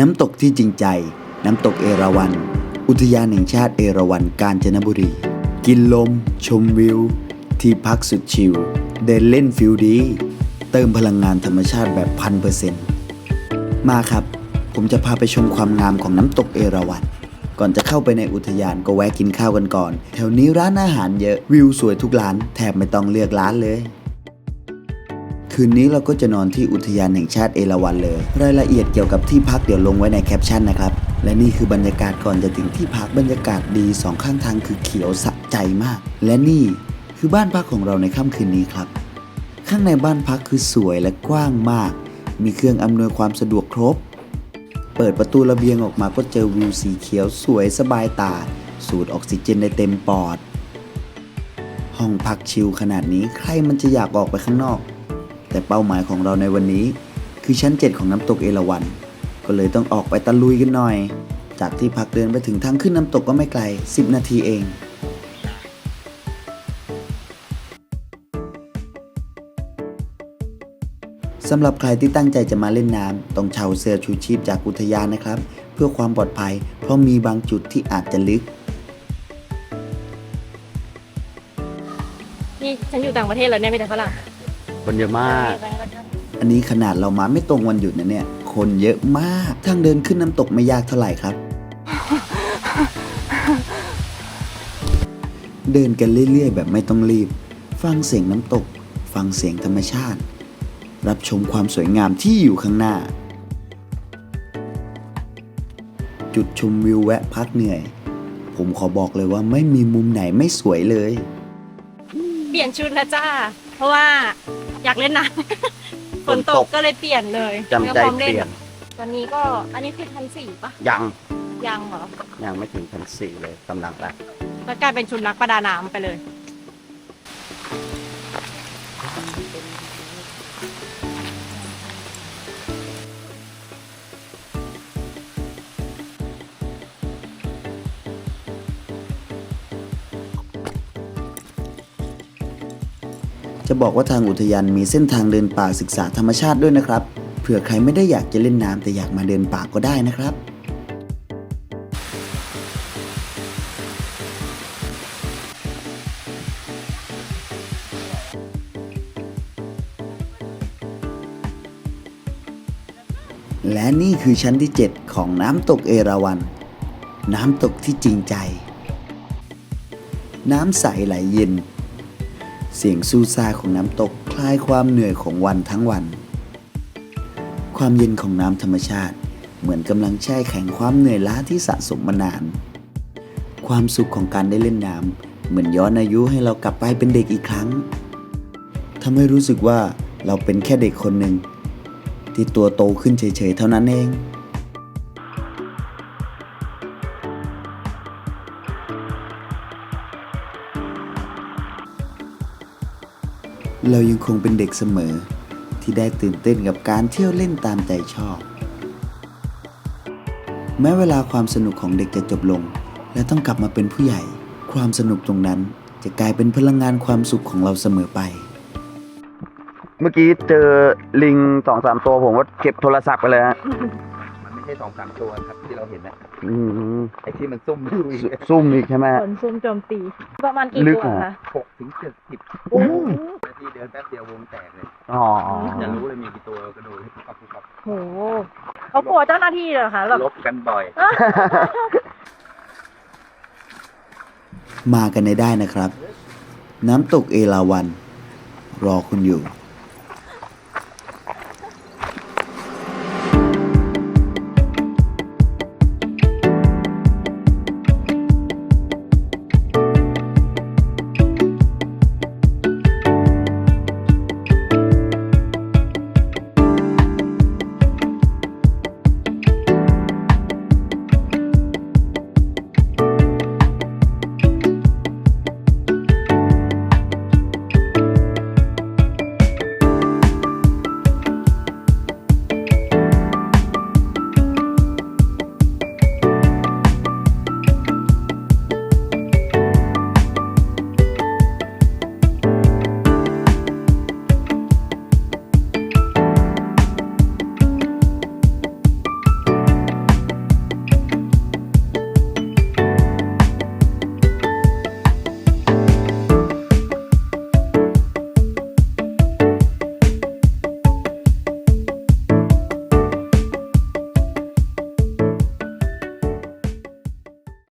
น้ำตกที่จริงใจ น้ำตกเอราวัณ อุทยานแห่งชาติเอราวัณกาญจนบุรี กินลม ชมวิว ที่พักสุดชิล เดินเล่นฟิลดี เติมพลังงานธรรมชาติแบบพันเปอร์เซ็นต์มาครับ ผมจะพาไปชมความงามของน้ำตกเอราวัณก่อนจะเข้าไปในอุทยานก็แวะกินข้าวกันก่อน แถวนี้ร้านอาหารเยอะวิวสวยทุกร้าน แทบไม่ต้องเลือกร้านเลย คืนนี้เราก็จะนอนที่อุทยานแห่งชาติเอราวัณเลย รายละเอียดเกี่ยวกับที่พักเดี๋ยวลงไว้ในแคปชั่นนะครับ และนี่คือบรรยากาศก่อนจะถึงที่พักบรรยากาศดีสองข้างทางคือเขียวสะใจมาก และนี่คือบ้านพักของเราในค่ำคืนนี้ครับ ข้างในบ้านพักคือสวยและกว้างมาก มีเครื่องอำนวยความสะดวกครบ เปิดประตูระเบียงออกมาก็เจอวิวสีเขียวสวยสบายตา สูดออกซิเจนได้เต็มปอด ห้องพักชิลขนาดนี้ใครมันจะอยากออกไปข้างนอก แต่เป้าหมายของเราในวันนี้ คือชั้น 7 ของน้ำตกเอราวัณก็เลยต้องออกไปตะลุยกันหน่อย จากที่พักเดินไปถึงทางขึ้นน้ำตกก็ไม่ไกล 10 นาทีเองสำหรับใครที่ตั้งใจจะมาเล่นน้ำต้องเช่าเสื้อชูชีพจากอุทยานนะครับ เพื่อความปลอดภัย เพราะมีบางจุดที่อาจจะลึก นี่ฉันอยู่ต่างประเทศแล้วเนี่ยมีแต่ฝรั่ง คนเยอะมาก อันนี้ขนาดเรามาไม่ตรงวันหยุดนะเนี่ย คนเยอะมาก ทางเดินขึ้นน้ำตกไม่ยากเท่าไหร่ครับ เดินกันเรื่อยๆ แบบไม่ต้องรีบ ฟังเสียงน้ำตก ฟังเสียงธรรมชาติ รับชมความสวยงามที่อยู่ข้างหน้า จุดชมวิวแวะพักเหนื่อย ผมขอบอกเลยว่าไม่มีมุมไหนไม่สวยเลย เปลี่ยนชุดแล้วจ้า เพราะว่าอยากเล่นน้ำฝนตกก็เลยเปลี่ยนเลยจำใจพร้อมเปลี่ยน ตอนนี้ก็อันนี้คือพันสี่ปะยังยังเหรอยังไม่ถึงพันสี่เลยกำลังละแล้วกลายเป็นชุดนักประดาน้ำไปเลย จะบอกว่าทางอุทยานมีเส้นทางเดินป่าศึกษาธรรมชาติด้วยนะครับ เผื่อใครไม่ได้อยากจะเล่นน้ำแต่อยากมาเดินป่าก็ได้นะครับและนี่คือชั้นที่ 7 ของน้ำตกเอราวัณน้ำตกที่จริงใจ น้ำใสไหลเย็น เสียงซูซาของน้ำตกคลายความเหนื่อยของวันทั้งวัน ความเย็นของน้ำธรรมชาติ เหมือนกำลังแช่แข็งความเหนื่อยล้าที่สะสมมานาน ความสุขของการได้เล่นน้ำเหมือนย้อนอายุให้เรากลับไปเป็นเด็กอีกครั้งทำให้รู้สึกว่าเราเป็นแค่เด็กคนหนึ่งที่ตัวโตขึ้นเฉยๆเท่านั้นเอง เรายังคงเป็นเด็กเสมอ ที่ได้ตื่นเต้นกับการเที่ยวเล่นตามใจชอบ แม้เวลาความสนุกของเด็กจะจบลง และต้องกลับมาเป็นผู้ใหญ่ ความสนุกตรงนั้นจะกลายเป็นพลังงานความสุขของเราเสมอไป เมื่อกี้เจอลิงสองสามตัวผมก็เก็บโทรศัพท์ไปเลยฮะมันไม่ใช่สองสามตัวครับที่เราเห็นนะอืมไอ้ที่มันซุ่มอยู่อีกซุ่มอีกใช่ไหมฝนซุ่มโจมตี ประมาณกี่ลึกตัวอะ คะหกถึงเจ็ดสิบโอ้โห นาทีเดินแป๊บเดียววงแตกเลย อ๋อจะรู้เลยมีกี่ตัวกระโดดให้ปุ๊บปั๊บปุ๊บปั๊บโหเขากลัวเจ้าหน้าที่เหรอคะแบบลบกันบ่อย มากันได้นะครับ น้ำตกเอราวัณรอคุณอยู่